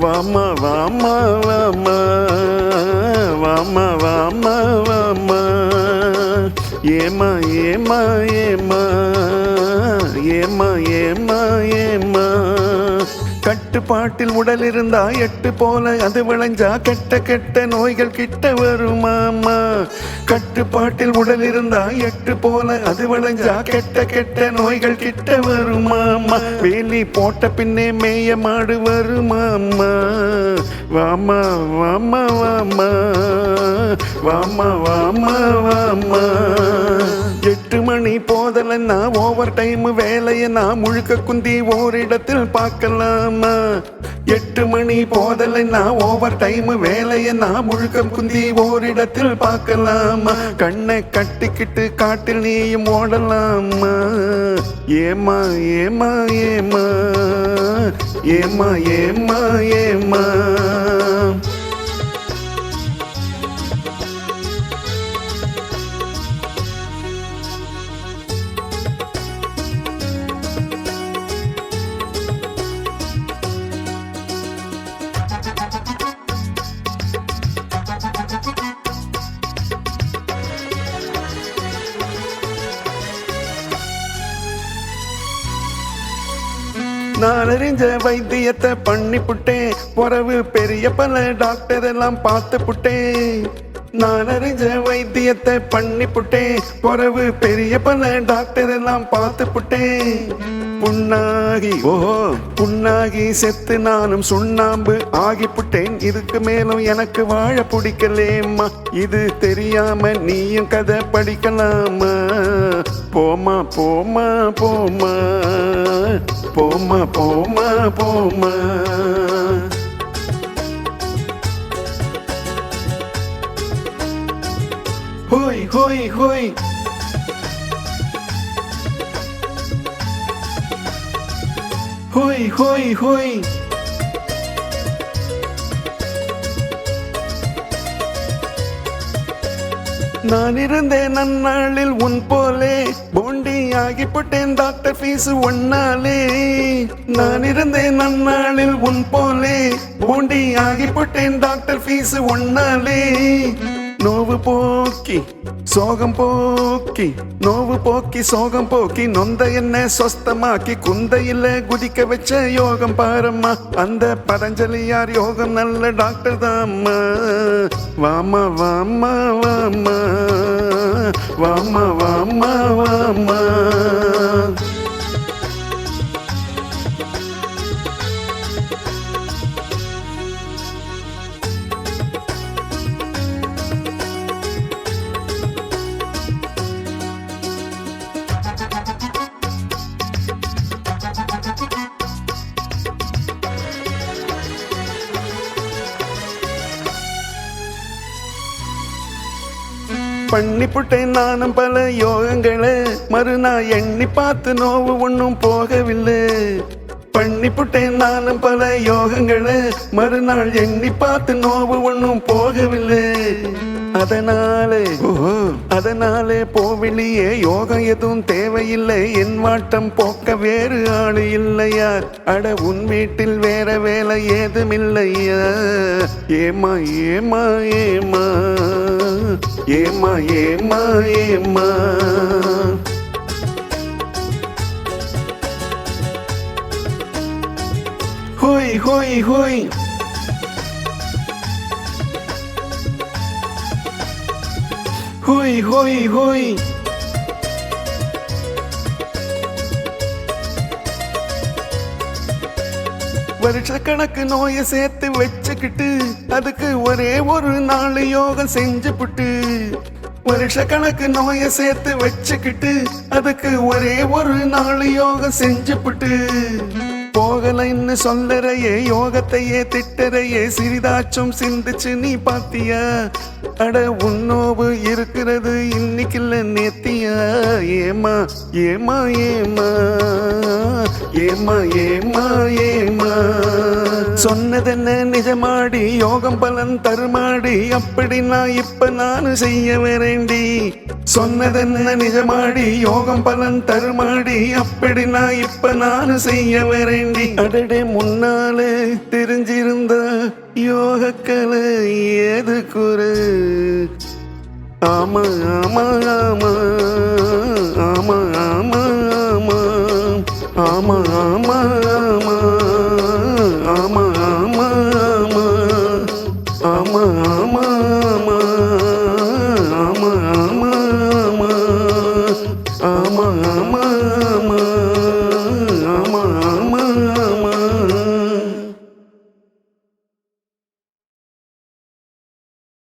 வாம வாம வாம. வாம வாம வாம. ஏமா ஏமா ஏமா. ஏமா ஏமா கட்டுப்பாட்டில் உடல் இருந்தா எட்டு போல அது விளைஞ்சா கெட்ட கெட்ட நோய்கள் கிட்ட வருமாமா கட்டுப்பாட்டில் உடல் இருந்தா எட்டு போல அது விளைஞ்சா கெட்ட கெட்ட நோய்கள் கிட்ட வருமாமா வேலி போட்ட பின்னே மேய மாடு வருமாமா வாமா வாமா வாமா. வாமா வாமா வாமா. எட்டு மணி போதலன்னா ஓவர் டைம் வேலையை நான் முழுக்க குந்தி ஓரிடத்தில் பார்க்கலாமா? எட்டு மணி போதலன்னா ஓவர் டைம் வேலையை நான் முழுக்க குந்தி ஓரிடத்தில் பார்க்கலாமா? கண்ணை கட்டிக்கிட்டு காட்டில் நீயும் ஓடலாமா? ஏமா ஏமா ஏமா ஏமா ஏமா ஏமா நான் அறிஞ்ச வைத்தியத்தை பண்ணி புட்டேன். உறவு பெரிய பல டாக்டர் எல்லாம் பார்த்து புட்டேன். நான் அறிஞ்ச வைத்தியத்தை பண்ணி புட்டேன். உறவு பெரிய பல டாக்டர் எல்லாம் பார்த்து புட்டேன். புண்ணாகி ஓ புண்ணாகி செத்து நானும் சுண்ணாம்பு ஆகி புட்டேன் இதுக்கு மேலும் எனக்கு வாழ பிடிக்கலேம்மா. இது தெரியாம நீயும் கதை படிக்கலாமா? போமா போமா போமா போமா போமா போமா ஹோய் ஹோய் ஹோய். Hoi, hoi, hoi. நான் இருந்தேன் நன்னாளில் உன் போலே. போண்டி ஆகி போட்டேன் டாக்டர் ஃபீஸ் ஒன்னாலே. நான் இருந்தேன் நன்னாளில் உன் போலே. போண்டி ஆகி போட்டேன் டாக்டர் ஃபீஸ் ஒன்னாலே. நோவு போக்கி சோகம் போக்கி நோவு போக்கி சோகம் போக்கி நொந்த என்ன சொஸ்தமாக்கி குந்தையில குதிக்க வச்ச யோகம் பாரம்மா. அந்த பதஞ்சலியார் யோகம் நல்ல டாக்டர் தாம்மா. வாமா வாமா வாமா வாமா வாமா வாமா பண்ணி புட்டேன் நானும் பல யோகங்களை. மறுநாள் எண்ணி பார்த்து நோவு ஒன்றும் போகவில்லை. பண்ணி புட்டேன் நானும் பல யோகங்களை. மறுநாள் எண்ணி பார்த்து நோவு ஒன்றும் போகவில்லை. அதனாலே அதனாலே போவிலியே யோகம் எதுவும் தேவையில்லை. என் வாட்டம் போக்க வேறு ஆளு இல்லையா? அட உன் வீட்டில் வேற வேலை ஏதுமில்லையா ஏமா ஏமா ஏமா. ஏமா ஏமா ஏமா. ஹோய் ஹோய் ஹோய். ஹோய் ஹோய் ஹோய். வருஷக்கணக்கு நோயை சேர்த்து வச்சுக்கிட்டு அதுக்கு ஒரே ஒரு நாள் யோகம் செஞ்சு புட்டு. வருஷக்கணக்கு நோயை சேர்த்து வச்சுக்கிட்டு அதுக்கு ஒரே ஒரு நாள் யோகம் செஞ்சு புட்டு. போகலைன்னு சொல்லறையே யோகத்தையே திட்டறையே சிறிதாச்சும் சிந்திச்சு நீ பாத்தியா? அட உன்னோவு இருக்கிறது இன்னைக்குள்ள நேத்தியா? ஏமா ஏமா ஏமா ஏமா ஏமா ஏமா சொன்னதென்ன நிஜமாடி யோகம் பலன் தருமாடி அப்படி நான் இப்ப நானு செய்ய வரேண்டி சொன்னதென்ன நிஜமாடி யோகம் பலன் தருமாடி அப்படி நான் இப்ப நானு செய்ய வரேண்டி அடடே முன்னாலே தெரிஞ்சிருந்த யோகக்கலை ஏது குரு? ஆமா ஆமா ஆமா ஆமா ஆமா ஆமா ஆமா ஆமா ஆமா ஆமா ஆமா ஆமா ஆமா ஆமா ஆமா ஆமா ஆமா ஆமா